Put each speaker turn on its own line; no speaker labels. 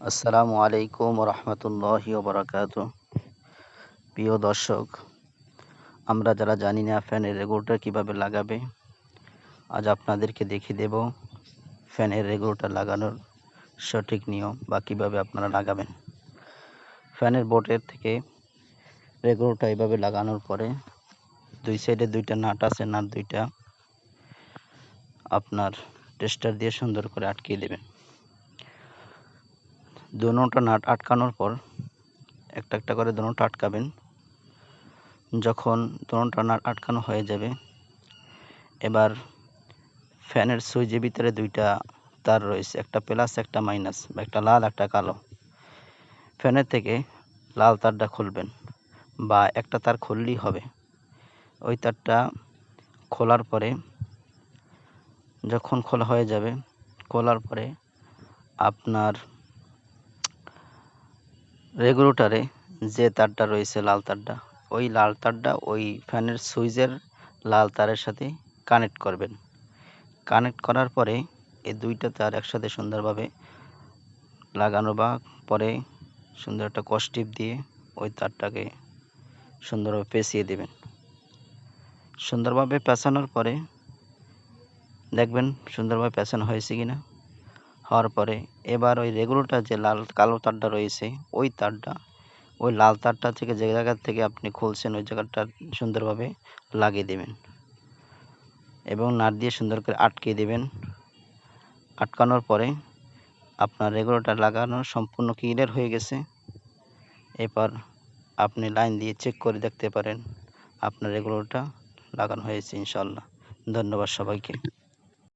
আসসালামু আলাইকুম রহমতুল্লাহি ওবরাকাত প্রিয় দর্শক, আমরা যারা জানি না ফ্যানের রেগুলেটর কীভাবে লাগাবে, আজ আপনাদেরকে দেখিয়ে দেব ফ্যানের রেগুলেটর লাগানোর সঠিক নিয়ম বা কীভাবে আপনারা লাগাবেন। ফ্যানের বোর্ডের থেকে রেগুলেটর এভাবে লাগানোর পরে দুই সাইডে দুইটা নাট আছে, নাট দুইটা আপনার টেস্টার দিয়ে সুন্দর করে আটকিয়ে দেবেন। দোনোটা নাট আটকানোর পর একটা একটা করে দোনোটা আটকাবেন। যখন দোনোটা নাট আটকানো হয়ে যাবে, এবার ফ্যানের সুইচের ভিতরে দুইটা তার রয়েছে, একটা প্লাস, একটা মাইনাস বা একটা লাল, একটা কালো। ফ্যানের থেকে লাল তারটা খুলবেন বা একটা তার খুললেই হবে। ওই তারটা খোলার পরে যখন খোলা হয়ে যাবে, খোলার পরে আপনার রেগুলেটরে যে তারটা রয়েছে লাল তারটা, ওই লাল তারটা ওই ফ্যানের সুইচের লাল তারের সাথে কানেক্ট করবেন। কানেক্ট করার পরে এই দুইটা তার একসাথে সুন্দরভাবে লাগানো বা পরে সুন্দর একটা কস্টিপ দিয়ে ওই তারটাকে সুন্দরভাবে পেঁচিয়ে দেবেন। সুন্দরভাবে পেঁচানোর পরে দেখবেন সুন্দরভাবে পেঁচানো হয়েছে কি না হওয়ার পরে এবার ওই রেগুলেটর যে লাল কালো তারটা রয়েছে, ওই তারটা, ওই লাল তারটা থেকে যে জায়গা থেকে আপনি খুলছেন, ওই জায়গাটা সুন্দরভাবে লাগিয়ে দেবেন এবং নাট দিয়ে সুন্দর করে আটকে দেবেন। আটকানোর পরে আপনার রেগুলেটর লাগানো সম্পূর্ণ ক্লিয়ার হয়ে গেছে। এরপর আপনি লাইন দিয়ে চেক করে দেখতে পারেন, আপনার রেগুলেটরটা লাগানো হয়েছে ইনশাল্লাহ ধন্যবাদ সবাইকে।